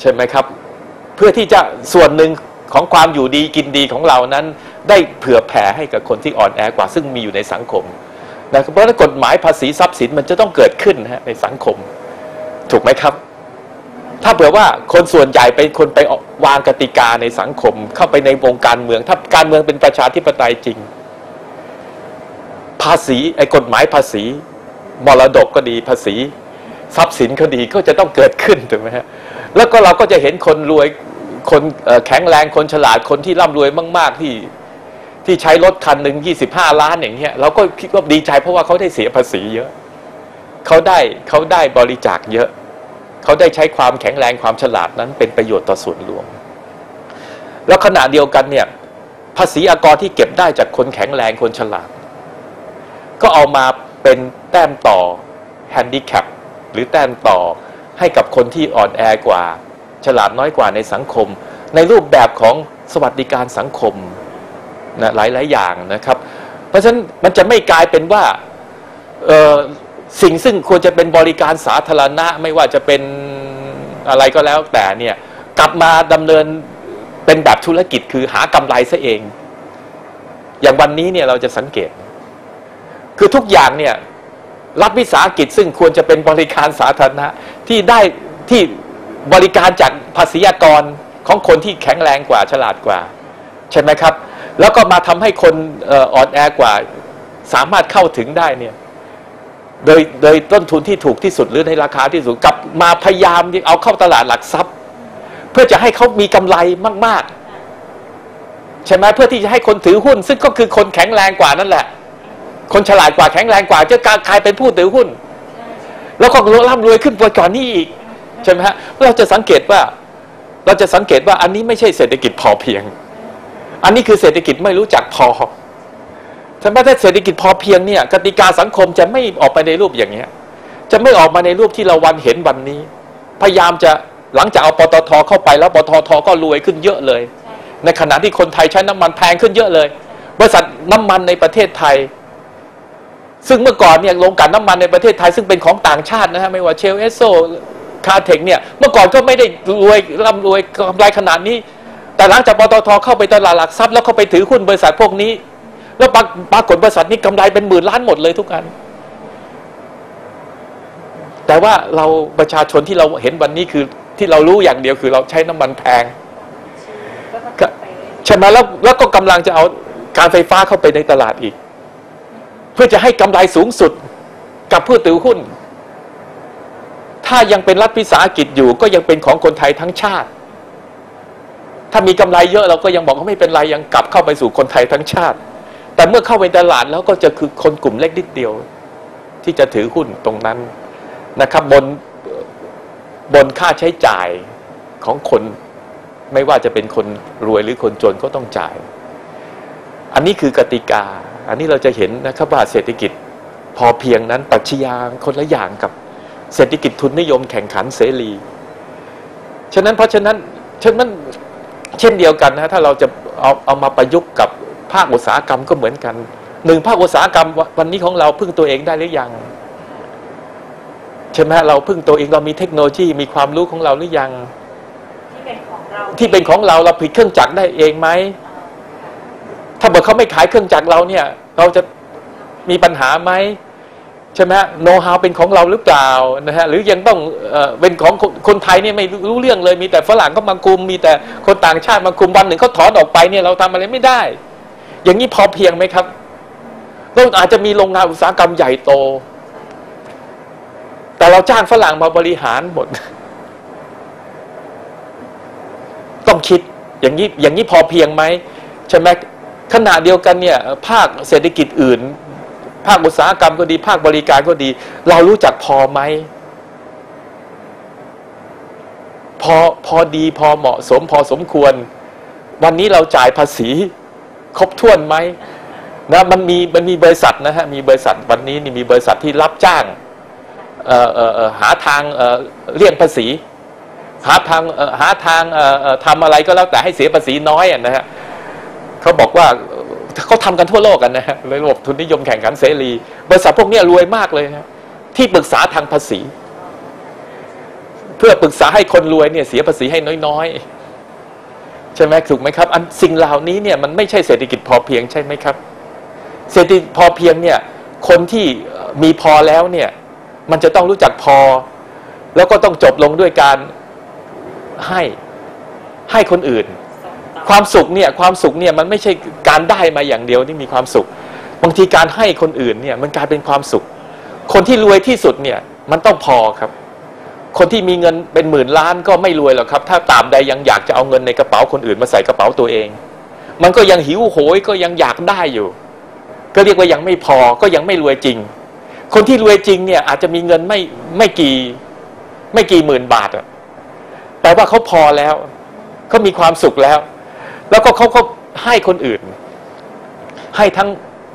ใช่ไหมครับ เพื่อที่จะส่วนหนึ่งของความอยู่ดีกินดีของเรานั้น ได้เผื่อแผ่ให้กับคนที่อ่อนแอกว่า ซึ่งมีอยู่ในสังคมนะเพราะฉะนั้นกฎหมายภาษีทรัพย์สินมันจะต้องเกิดขึ้นฮะในสังคม ถูกไหมครับ ถ้าเผื่อว่าคนส่วนใหญ่เป็นคนไปวางกติกาในสังคม เข้าไปในวงการเมือง ถ้าการเมืองเป็นประชาธิปไตยจริง ภาษีไอ้กฎหมายภาษี มรดกก็ดีภาษี ทรัพย์สินก็ดีก็จะต้องเกิดขึ้นถูกไหมฮะ แล้วก็เราก็จะเห็นคนรวยคนแข็งแรงคนฉลาดคนที่ร่ำรวยมาก ๆที่ที่ใช้รถคันหนึ่งยี่สิบห้าล้านอย่างเงี้ยเราก็คิดว่าดีใจเพราะว่าเขาได้เสียภาษีเยอะเขาได้เขาได้บริจาคเยอะ เขาได้ใช้ความแข็งแรงความฉลาดนั้นเป็นประโยชน์ต่อส่วนรวม แล้วขณะเดียวกันเนี่ยภาษีอากรที่เก็บได้จากคนแข็งแรงคนฉลาด ก็เอามาเป็นแต้มต่อแฮนดิแคปหรือแต้มต่อ ให้กับคนที่อ่อนแอกว่า ฉลาดน้อยกว่าในสังคม ในรูปแบบของสวัสดิการสังคมนะหลายๆอย่างนะครับ เพราะฉะนั้นมันจะไม่กลายเป็นว่าสิ่งซึ่งควรจะเป็นบริการสาธารณะ ไม่ว่าจะเป็นอะไรก็แล้วแต่เนี่ยกลับมาดำเนินเป็นแบบธุรกิจคือหากำไรซะเอง อย่างวันนี้เนี่ยเราจะสังเกต คือทุกอย่างเนี่ย รัฐวิสาหกิจซึ่งควรจะเป็นบริการสาธารณะที่ได้ที่บริการจากภาษีกรของคนที่แข็งแรงกว่าฉลาดกว่า ใช่ไหมครับ แล้วก็มาทำให้คนอ่อนแอกว่า สามารถเข้าถึงได้เนี่ยโดยโดยต้นทุนที่ถูกที่สุดหรือในราคาที่สูงกลับมาพยายามเอาเข้าตลาดหลักทรัพย์ เพื่อจะให้เขามีกำไรมาก ๆ ใช่ไหมเพื่อที่จะให้คนถือหุ้น ซึ่งก็คือคนแข็งแรงกว่านั่นแหละ คนฉลาดกว่าแข็งแรงกว่าจะกลายเป็นผู้ถือหุ้น แล้วก็ร่ำรวยขึ้นกว่าก่อนนี้อีกใช่ไหมฮะเราจะสังเกตว่า เราจะสังเกตว่าอันนี้ไม่ใช่เศรษฐกิจพอเพียง อันนี้คือเศรษฐกิจไม่รู้จักพอถ้าไม่ได้เศรษฐกิจพอเพียงเนี่ยกติกาสังคมจะไม่ออกไปในรูปอย่างเนี้ย จะไม่ออกมาในรูปที่เราวันเห็นวันนี้ พยายามจะหลังจากเอาปตทเข้าไปแล้วปตทก็รวยขึ้นเยอะเลย ในขณะที่คนไทยใช้น้ำมันแพงขึ้นเยอะเลย บริษัทน้ำมันในประเทศไทย ซึ่งเมื่อก่อนเนี่ยโรงกลั่นน้ำมันในประเทศไทยซึ่งเป็นของต่างชาตินะฮะไม่ว่าเชลเอสโซคาเทคเนี่ยเมื่อก่อนก็ไม่ได้รวยร่ำรวยกำไรขนาดนี้ แต่หลังจากปตทเข้าไปตลาดหลักทรัพย์แล้วเข้าไปถือหุ้นบริษัทพวกนี้ แล้วปรากปรากฏบริษัทนี้กำไรเป็นหมื่นล้านหมดเลยทุกอัน แต่ว่าเราประชาชนที่เราเห็นวันนี้คือที่เรารู้อย่างเดียวคือเราใช้น้ำมันแพงก็ไปใช่ไหมแล้วแล้วก็กำลังจะเอาการไฟฟ้าเข้าไปในตลาดอีกเพื่อจะให้กำไรสูงสุดกับผู้ถือหุ้น ถ้ายังเป็นรัฐวิสาหกิจอยู่ ก็ยังเป็นของคนไทยทั้งชาติ ถ้ามีกำไรเยอะเราก็ยังบอกว่าไม่เป็นไรยังกลับเข้าไปสู่คนไทยทั้งชาติ แต่เมื่อเข้าไปตลาดแล้วก็จะคือคนกลุ่มเล็กนิดเดียว ที่จะถือหุ้นตรงนั้นนะครับบนบนค่าใช้จ่ายของคนไม่ว่าจะเป็นคนรวยหรือคนจนก็ต้องจ่าย อันนี้คือกติกา อันนี้เราจะเห็นนะครับว่าเศรษฐกิจพอเพียงนั้นปรัชญาคนละอย่างกับเศรษฐกิจทุนนิยมแข่งขันเสรี ฉะนั้นเพราะฉะนั้นฉะนั้นเช่นเดียวกันนะถ้าเราจะเอาเอามาประยุกต์กับภาคอุตสาหกรรมก็เหมือนกันหนึ่งภาคอุตสาหกรรมวันนี้ของเราพึ่งตัวเองได้หรือยังใช่ไหมเราพึ่งตัวเองเรามีเทคโนโลยีมีความรู้ของเราหรือยัง ที่เป็นของเราที่เป็นของเราเราผลิตเครื่องจักรได้เองไหมถ้าบอกเขาไม่ขายเครื่องจักรเราเนี่ย เราจะมีปัญหาไหมใช่ไหมโน้ตฮาวเป็นของเราหรือเปล่านะฮะหรือยังต้องเป็นของคนไทยเนี่ยไม่รู้เรื่องเลย มีแต่ฝรั่งก็มาคุม มีแต่คนต่างชาติมาคุมวันหนึ่งเขาถอนออกไปเนี่ยเราทำอะไรไม่ได้ อย่างนี้พอเพียงไหมครับเราอาจจะมีโรงงานอุตสาหกรรมใหญ่โต แต่เราจ้างฝรั่งมาบริหารหมด ต้องคิดอย่างนี้อย่างนี้พอเพียงไหมใช่ไหม ขณะเดียวกันเนี่ยภาคเศรษฐกิจอื่น ภาคอุตสาหกรรมก็ดี ภาคบริการก็ดี เรารู้จักพอไหมพอพอดีพอเหมาะสมพอสมควร วันนี้เราจ่ายภาษีครบถ้วนไหมนะมันมีมันมีบริษัทนะฮะมีบริษัทวันนี้นี่มีบริษัทที่รับจ้างหาทางเลี่ยงภาษี หาทางหาทางทำอะไรก็แล้วแต่ให้เสียภาษีน้อยนะฮะ เขาบอกว่าเขาทำกันทั่วโลกกันนะฮะในระบบทุนนิยมแข่งขันเสรีบริษัทพวกนี้รวยมากเลยนะที่ปรึกษาทางภาษี เพื่อปรึกษาให้คนรวยเนี่ยเสียภาษีให้น้อยๆ ใช่ไหมถูกไหมครับ อันสิ่งเหล่านี้เนี่ยมันไม่ใช่เศรษฐกิจพอเพียงใช่ไหมครับ เศรษฐกิจพอเพียงเนี่ยคนที่มีพอแล้วเนี่ยมันจะต้องรู้จักพอ แล้วก็ต้องจบลงด้วยการให้ให้คนอื่น ความสุขเนี่ยความสุขเนี่ยมันไม่ใช่การได้มาอย่างเดียวที่มีความสุข บางทีการให้คนอื่นเนี่ยมันกลายเป็นความสุข คนที่รวยที่สุดเนี่ยมันต้องพอครับ คนที่มีเงินเป็นหมื่นล้านก็ไม่รวยหรอกครับ ถ้าตาบใดยังอยากจะเอาเงินในกระเป๋าคนอื่นมาใส่กระเป๋าตัวเอง มันก็ยังหิวโหยก็ยังอยากได้อยู่ ก็เรียกว่ายังไม่พอก็ยังไม่รวยจริง คนที่รวยจริงเนี่ยอาจจะมีเงินไม่ไม่กี่ไม่กี่หมื่นบาทอะแต่ว่าเขาพอแล้วเขามีความสุขแล้ว แล้วก็เขาก็ให้คนอื่น ให้ทั้ง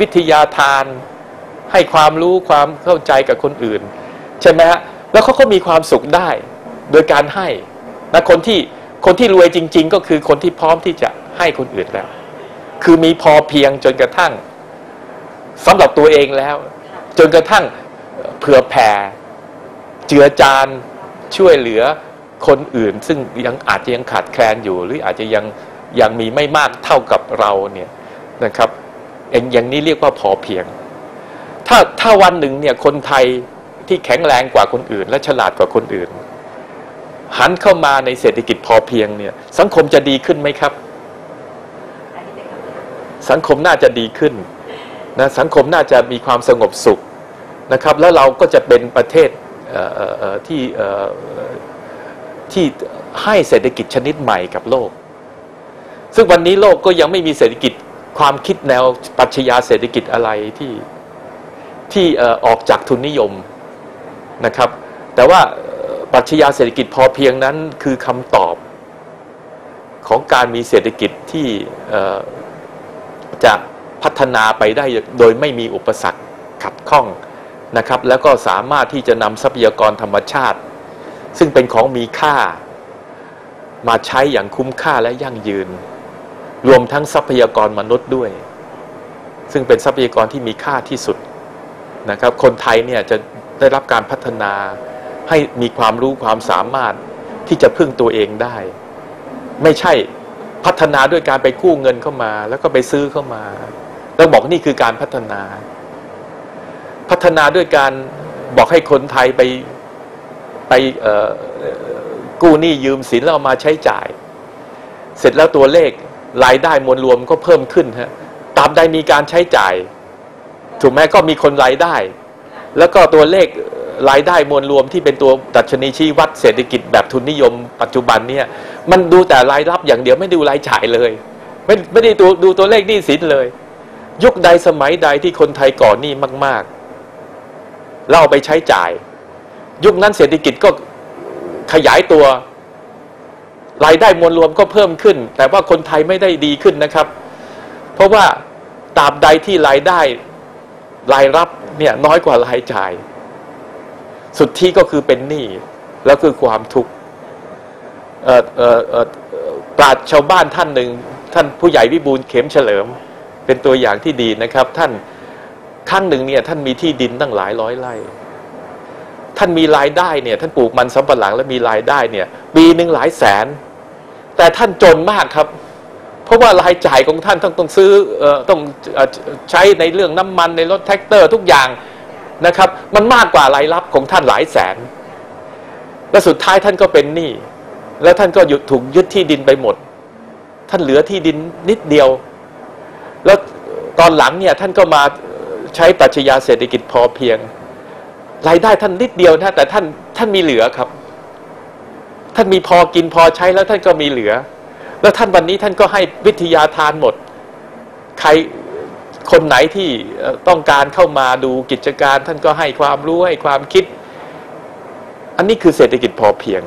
วิทยาทาน ให้ความรู้ความเข้าใจกับคนอื่น ใช่ไหมฮะแล้วเขาก็มีความสุขได้ โดยการให้นะคนที่คนที่รวยจริง ๆ ก็คือคนที่พร้อมที่จะให้คนอื่นแล้ว คือมีพอเพียงจนกระทั่งสำหรับตัวเองแล้ว จนกระทั่งเผื่อแผ่เจือจานช่วยเหลือคนอื่น ซึ่งยังอาจจะยังขาดแคลนอยู่ หรืออาจจะยัง ยังมีไม่มากเท่ากับเราเนี่ยนะครับอย่างอย่างนี้เรียกว่าพอเพียง ถ้าถ้าวันหนึ่งเนี่ยคนไทยที่แข็งแรงกว่าคนอื่น และฉลาดกว่าคนอื่น หันเข้ามาในเศรษฐกิจพอเพียงเนี่ยสังคมจะดีขึ้นไหมครับ สังคมน่าจะดีขึ้นนะสังคมน่าจะมีความสงบสุขนะครับ แล้วเราก็จะเป็นประเทศเเเที่ที่ให้เศรษฐกิจชนิดใหม่กับโลก ซึ่งวันนี้โลกก็ยังไม่มีเศรษฐกิจความคิดแนวปรัชญาเศรษฐกิจอะไรที่ที่ออกจากทุนนิยมนะครับ แต่ว่าปรัชญาเศรษฐกิจพอเพียงนั้นคือคำตอบของการมีเศรษฐกิจที่จะพัฒนาไปได้โดยไม่มีอุปสรรคขัดข้องนะครับ แล้วก็สามารถที่จะนำทรัพยากรธรรมชาติ ซึ่งเป็นของมีค่า มาใช้อย่างคุ้มค่าและยั่งยืน รวมทั้งทรัพยากรมนุษย์ด้วย ซึ่งเป็นทรัพยากรที่มีค่าที่สุดนะครับ คนไทยเนี่ยจะได้รับการพัฒนาให้มีความรู้ความสามารถที่จะพึ่งตัวเองได้ ไม่ใช่พัฒนาด้วยการไปกู้เงินเข้ามา แล้วก็ไปซื้อเข้ามา แล้วบอกนี่คือการพัฒนา พัฒนาด้วยการบอกให้คนไทยไปไปกู้หนี้ยืมสินแล้วมาใช้จ่าย เสร็จแล้วตัวเลข รายได้มวลรวมก็เพิ่มขึ้นฮะตามใดมีการใช้จ่าย ถูกไหมก็มีคนรายได้ แล้วก็ตัวเลขรายได้มวลรวมที่เป็นตัวดัชนีชี้วัดเศรษฐกิจแบบทุนนิยม ปัจจุบันเนี่ยมันดูแต่รายรับอย่างเดียวไม่ดูรายจ่ายเลย ไม่ไม่ได้ดูดูตัวเลขหนี้สินเลย ยุคใดสมัยใดที่คนไทยก่อนหนี้มากๆเราเอาไปใช้จ่าย ยุคนั้นเศรษฐกิจก็ขยายตัว รายได้มวลรวมก็เพิ่มขึ้น แต่ว่าคนไทยไม่ได้ดีขึ้นนะครับ เพราะว่าตราบใดที่รายได้รายรับเนี่ยน้อยกว่ารายจ่าย สุดที่ก็คือเป็นหนี้แล้วคือความทุกข์ปราชชาวบ้านท่านหนึ่งท่านผู้ใหญ่วิบูลเข็มเฉลิม เป็นตัวอย่างที่ดีนะครับ ท่านครั้งหนึ่งเนี่ยท่านมีที่ดินตั้งหลายร้อยไร่ท่านมีรายได้เนี่ย ท่านปลูกมันสำปะหลังแล้วมีรายได้เนี่ย ปีหนึ่งหลายแสน แต่ท่านจนมากครับ เพราะว่ารายจ่ายของท่านต้องต้องซื้อเอ่อต้องใช้ในเรื่องน้ำมันในรถแท็กเตอร์ทุกอย่างนะครับ มันมากกว่ารายรับของท่านหลายแสน และสุดท้ายท่านก็เป็นหนี้แล้วท่านก็หยุดถูกยึดที่ดินไปหมด ท่านเหลือที่ดินนิดเดียว แล้วตอนหลังเนี่ยท่านก็มาใช้ปรัชญาเศรษฐกิจพอเพียงรายได้ท่านนิดเดียวนะแต่ท่านท่านมีเหลือครับ ท่านมีพอกินพอใช้แล้วท่านก็มีเหลือ แล้วท่านวันนี้ท่านก็ให้วิทยาทานหมด ใครคนไหนที่ต้องการเข้ามาดูกิจการ ท่านก็ให้ความรู้ให้ความคิด อันนี้คือเศรษฐกิจพอเพียง